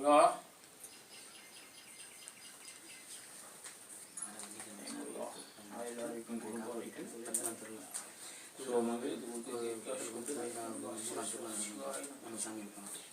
முருகா ஆயுளாரிக்கும் குடும்ப வைக்கும் சோமவே நம்ம சாமி இருக்கணும்